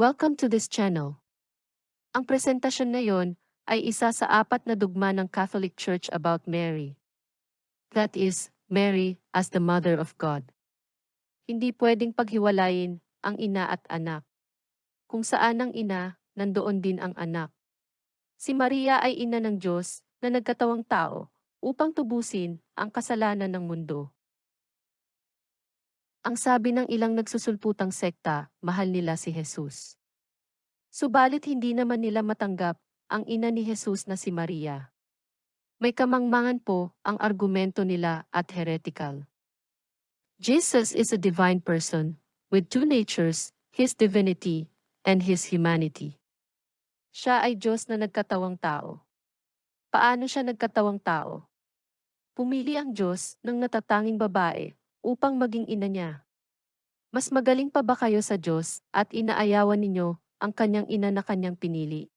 Welcome to this channel. Ang presentasyon na yon ay isa sa apat na dugma ng Catholic Church about Mary. That is, Mary as the Mother of God. Hindi pwedeng paghiwalayin ang ina at anak. Kung saan ang ina, nandoon din ang anak. Si Maria ay ina ng Diyos na nagkatawang tao upang tubusin ang kasalanan ng mundo. Ang sabi ng ilang nagsusulputang sekta, mahal nila si Jesus. Subalit hindi naman nila matanggap ang ina ni Jesus na si Maria. May kamangmangan po ang argumento nila at heretical. Jesus is a divine person with two natures, his divinity and his humanity. Siya ay Diyos na nagkatawang tao. Paano siya nagkatawang tao? Pumili ang Diyos ng natatanging babae upang maging ina niya. Mas magaling pa ba kayo sa Diyos at inaayawan ninyo ang kanyang ina na kanyang pinili?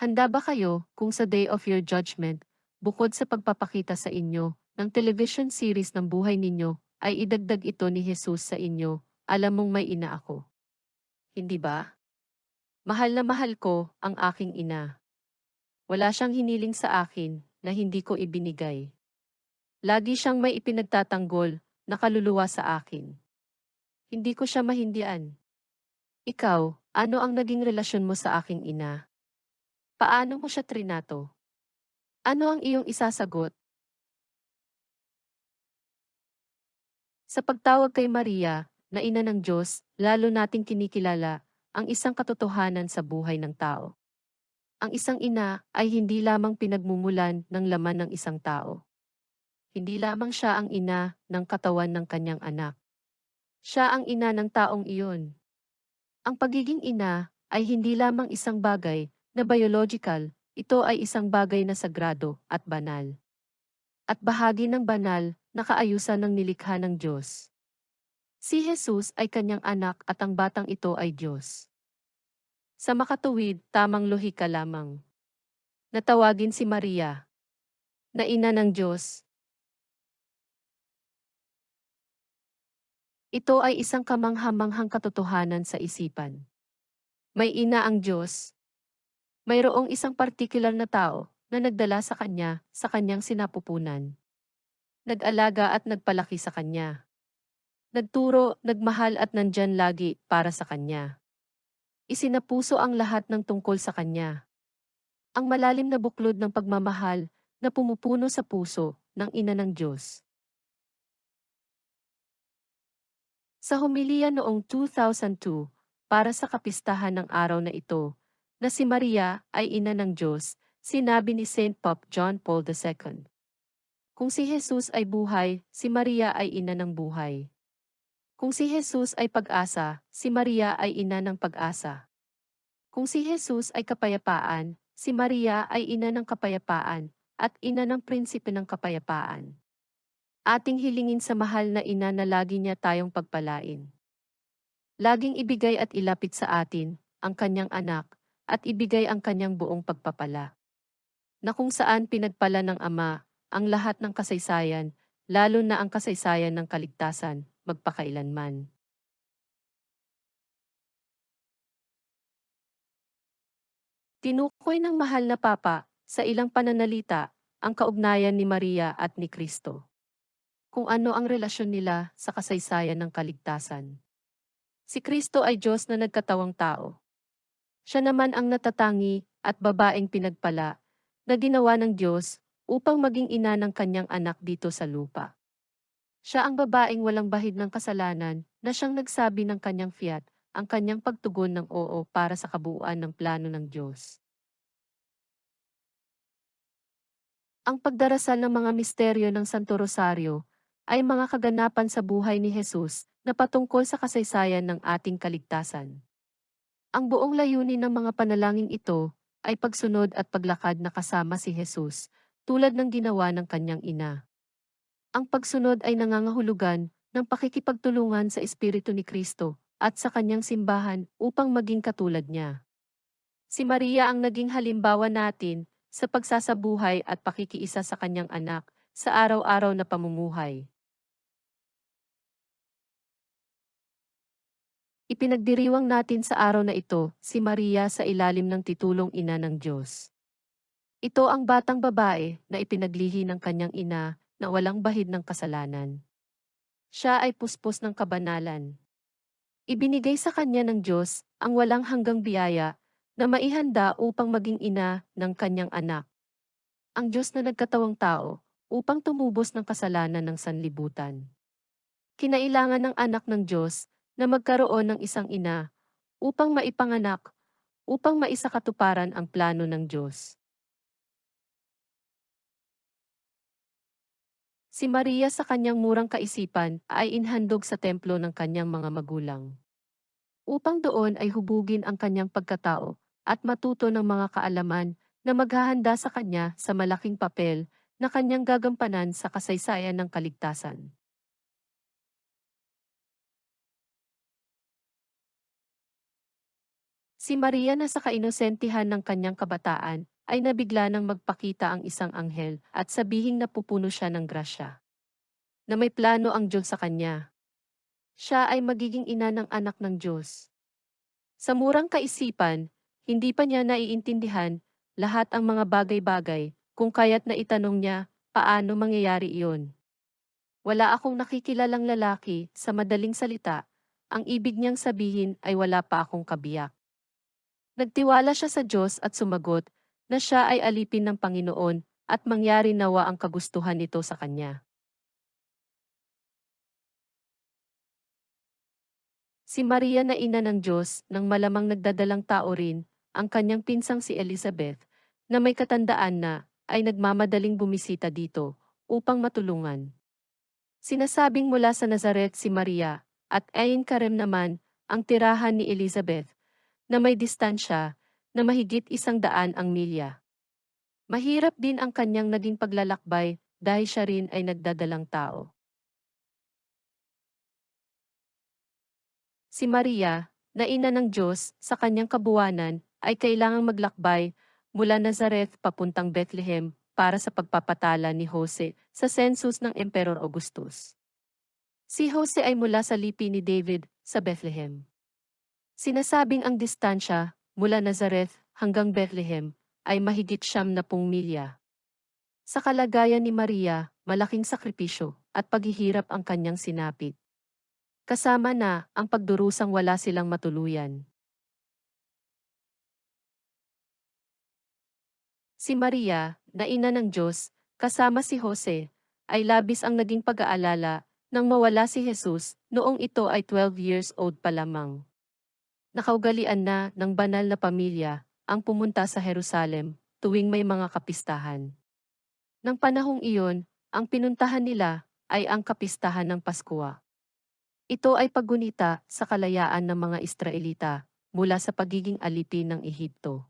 Handa ba kayo kung sa day of your judgment, bukod sa pagpapakita sa inyo ng television series ng buhay ninyo, ay idagdag ito ni Jesus sa inyo, alam mong may ina ako. Hindi ba? Mahal na mahal ko ang aking ina. Wala siyang hiniling sa akin na hindi ko ibinigay. Lagi siyang may ipinagtatanggol na kaluluwa sa akin. Hindi ko siya mahindian. Ikaw, ano ang naging relasyon mo sa aking ina? Paano mo siya trinato? Ano ang iyong isasagot? Sa pagtawag kay Maria, na ina ng Diyos, lalo nating kinikilala ang isang katotohanan sa buhay ng tao. Ang isang ina ay hindi lamang pinagmumulan ng laman ng isang tao. Hindi lamang siya ang ina ng katawan ng kanyang anak. Siya ang ina ng taong iyon. Ang pagiging ina ay hindi lamang isang bagay na biological, ito ay isang bagay na sagrado at banal. At bahagi ng banal na kaayusan ng nilikha ng Diyos. Si Jesus ay kanyang anak at ang batang ito ay Diyos. Sa makatuwid, tamang lohika lamang. Natawagin si Maria, na ina ng Diyos. Ito ay isang kamanghamanghang katotohanan sa isipan. May ina ang Diyos. Mayroong isang partikular na tao na nagdala sa kanya sa kanyang sinapupunan. Nag-alaga at nagpalaki sa kanya. Nagturo, nagmahal at nandyan lagi para sa kanya. Isinapuso ang lahat ng tungkol sa kanya. Ang malalim na buklod ng pagmamahal na pumupuno sa puso ng ina ng Diyos. Sa humiliya noong 2002, para sa kapistahan ng araw na ito, na si Maria ay ina ng Diyos, sinabi ni St. Pope John Paul II. Kung si Jesus ay buhay, si Maria ay ina ng buhay. Kung si Jesus ay pag-asa, si Maria ay ina ng pag-asa. Kung si Jesus ay kapayapaan, si Maria ay ina ng kapayapaan, at ina ng prinsipe ng kapayapaan. Ating hilingin sa mahal na ina na lagi niya tayong pagpalain. Laging ibigay at ilapit sa atin, ang kanyang anak, at ibigay ang kanyang buong pagpapala. Na kung saan pinagpala ng Ama, ang lahat ng kasaysayan, lalo na ang kasaysayan ng kaligtasan, magpakailanman. Tinukoy ng mahal na Papa sa ilang pananalita ang kaugnayan ni Maria at ni Kristo. Kung ano ang relasyon nila sa kasaysayan ng kaligtasan. Si Kristo ay Diyos na nagkatawang tao. Siya naman ang natatangi at babaeng pinagpala na ginawa ng Diyos upang maging ina ng kanyang anak dito sa lupa. Siya ang babaeng walang bahid ng kasalanan na siyang nagsabi ng kanyang fiat, ang kanyang pagtugon ng oo para sa kabuuan ng plano ng Diyos. Ang pagdarasal ng mga misteryo ng Santo Rosario ay mga kaganapan sa buhay ni Jesus na patungkol sa kasaysayan ng ating kaligtasan. Ang buong layunin ng mga panalangin ito ay pagsunod at paglakad na kasama si Jesus, tulad ng ginawa ng kanyang ina. Ang pagsunod ay nangangahulugan ng pakikipagtulungan sa Espiritu ni Kristo at sa kanyang simbahan upang maging katulad niya. Si Maria ang naging halimbawa natin sa pagsasabuhay at pakikiisa sa kanyang anak sa araw-araw na pamumuhay. Ipinagdiriwang natin sa araw na ito si Maria sa ilalim ng titulong ina ng Diyos. Ito ang batang babae na ipinaglihi ng kanyang ina na walang bahid ng kasalanan. Siya ay puspos ng kabanalan. Ibinigay sa kanya ng Diyos ang walang hanggang biyaya na maihanda upang maging ina ng kanyang anak. Ang Diyos na nagkatawang tao upang tumubos ng kasalanan ng sanlibutan. Kinailangan ng anak ng Diyos na magkaroon ng isang ina upang maipanganak, upang maisakatuparan ang plano ng Diyos. Si Maria sa kanyang murang kaisipan ay inhandog sa templo ng kanyang mga magulang. Upang doon ay hubugin ang kanyang pagkatao at matuto ng mga kaalaman na maghahanda sa kanya sa malaking papel na kanyang gagampanan sa kasaysayan ng kaligtasan. Si Maria na sa kainosentihan ng kanyang kabataan, ay nabigla nang magpakita ang isang anghel at sabihing napupuno siya ng grasya. Na may plano ang Diyos sa kanya. Siya ay magiging ina ng anak ng Diyos. Sa murang kaisipan, hindi pa niya naiintindihan lahat ang mga bagay-bagay kung kaya't na itanong niya paano mangyayari iyon. Wala akong nakikilalang lalaki sa madaling salita, ang ibig niyang sabihin ay wala pa akong kabiyak. Nagtiwala siya sa Diyos at sumagot na siya ay alipin ng Panginoon at mangyari nawa ang kagustuhan nito sa kanya. Si Maria na ina ng Diyos nang malamang nagdadalang tao rin, ang kanyang pinsang si Elizabeth, na may katandaan na, ay nagmamadaling bumisita dito, upang matulungan. Sinasabing mula sa Nazaret si Maria, at ayon karem naman, ang tirahan ni Elizabeth, na may distansya na mahigit isang daan ang milya. Mahirap din ang kanyang naging paglalakbay dahil siya rin ay nagdadalang tao. Si Maria, na ina ng Diyos sa kanyang kabuwanan, ay kailangang maglakbay mula Nazareth papuntang Bethlehem para sa pagpapatala ni Jose sa census ng Emperor Augustus. Si Jose ay mula sa lipi ni David sa Bethlehem. Sinasabing ang distansya mula Nazareth hanggang Bethlehem ay mahigit siyam na pung milya. Sa kalagayan ni Maria, malaking sakripisyo at paghihirap ang kanyang sinapit. Kasama na ang pagdurusang wala silang matuluyan. Si Maria, na ina ng Diyos, kasama si Jose, ay labis ang naging pag-aalala nang mawala si Jesus noong ito ay 12 years old pa lamang. Nakaugalian na ng banal na pamilya ang pumunta sa Jerusalem tuwing may mga kapistahan. Nang panahong iyon, ang pinuntahan nila ay ang kapistahan ng Paskwa. Ito ay paggunita sa kalayaan ng mga Israelita mula sa pagiging alipin ng Ehipto.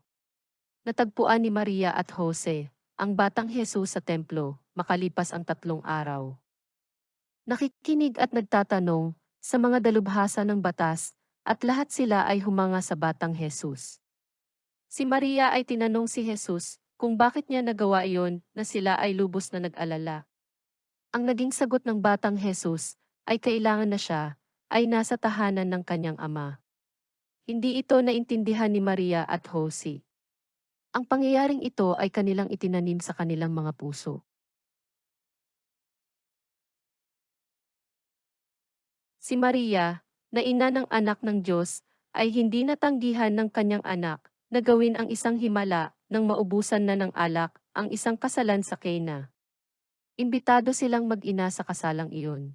Natagpuan ni Maria at Jose ang batang Jesus sa templo makalipas ang tatlong araw. Nakikinig at nagtatanong sa mga dalubhasa ng batas at lahat sila ay humanga sa batang Jesus. Si Maria ay tinanong si Jesus kung bakit niya nagawa iyon na sila ay lubos na nag-alala. Ang naging sagot ng batang Jesus ay kailangan na siya ay nasa tahanan ng kanyang ama. Hindi ito naintindihan ni Maria at Jose. Ang pangyayaring ito ay kanilang itinanim sa kanilang mga puso. Si Maria, na ina ng anak ng Diyos, ay hindi natanggihan ng kanyang anak na gawin ang isang himala nang maubusan na ng alak ang isang kasalan sa Cana. Imbitado silang mag-ina sa kasalang iyon.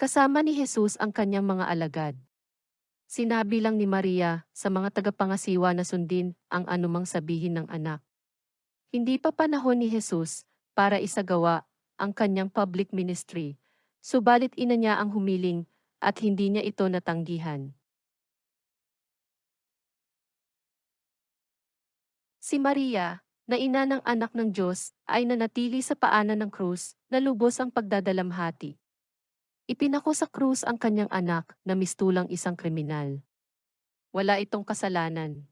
Kasama ni Jesus ang kanyang mga alagad. Sinabi lang ni Maria sa mga tagapangasiwa na sundin ang anumang sabihin ng anak. Hindi pa panahon ni Jesus para isagawa ang kanyang public ministry, subalit ina niya ang humiling at hindi niya ito natanggihan. Si Maria, na ina ng anak ng Diyos, ay nanatili sa paanan ng krus na lubos ang pagdadalamhati. Ipinako sa krus ang kanyang anak na mistulang isang kriminal. Wala itong kasalanan.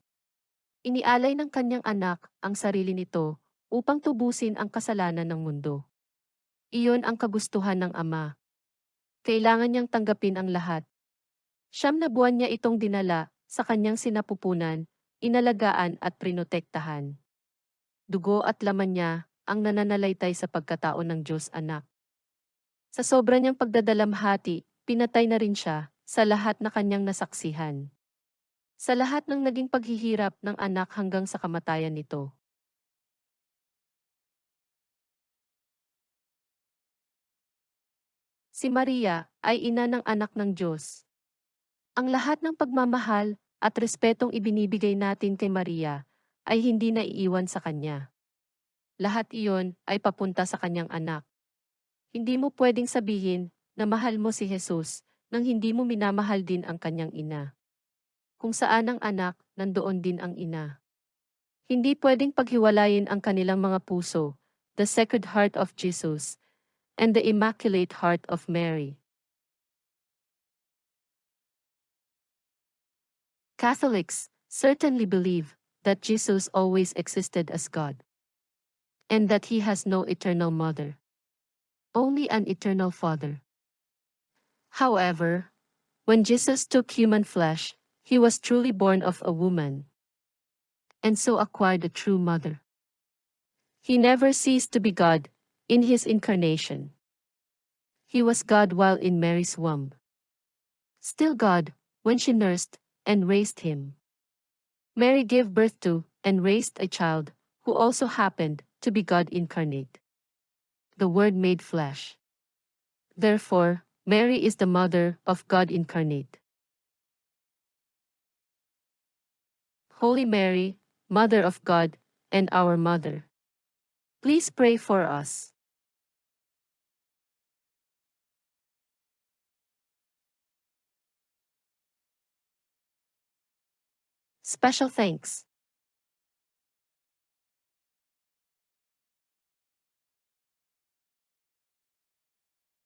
Inialay ng kanyang anak ang sarili nito upang tubusin ang kasalanan ng mundo. Iyon ang kagustuhan ng Ama. Kailangan niyang tanggapin ang lahat. Siyam na buwan niya itong dinala sa kanyang sinapupunan, inalagaan at prinotektahan. Dugo at laman niya ang nananalaytay sa pagkatao ng Diyos anak. Sa sobra niyang pagdadalamhati, pinatay na rin siya sa lahat na kanyang nasaksihan. Sa lahat ng naging paghihirap ng anak hanggang sa kamatayan nito. Si Maria ay ina ng anak ng Diyos. Ang lahat ng pagmamahal at respetong ibinibigay natin kay Maria ay hindi naiiwan sa kanya. Lahat iyon ay papunta sa kanyang anak. Hindi mo pwedeng sabihin na mahal mo si Jesus nang hindi mo minamahal din ang kanyang ina. Kung saan ang anak, nandoon din ang ina. Hindi pwedeng paghiwalayin ang kanilang mga puso, the Sacred Heart of Jesus, and the Immaculate Heart of Mary. Catholics certainly believe that Jesus always existed as God, and that he has no eternal mother, only an eternal Father. However, when Jesus took human flesh, he was truly born of a woman, and so acquired a true mother. He never ceased to be God in his incarnation. He was God while in Mary's womb. Still God when she nursed and raised him. Mary gave birth to and raised a child who also happened to be God incarnate. The Word made flesh. Therefore, Mary is the mother of God incarnate. Holy Mary, Mother of God, and our Mother. Please pray for us. Special thanks.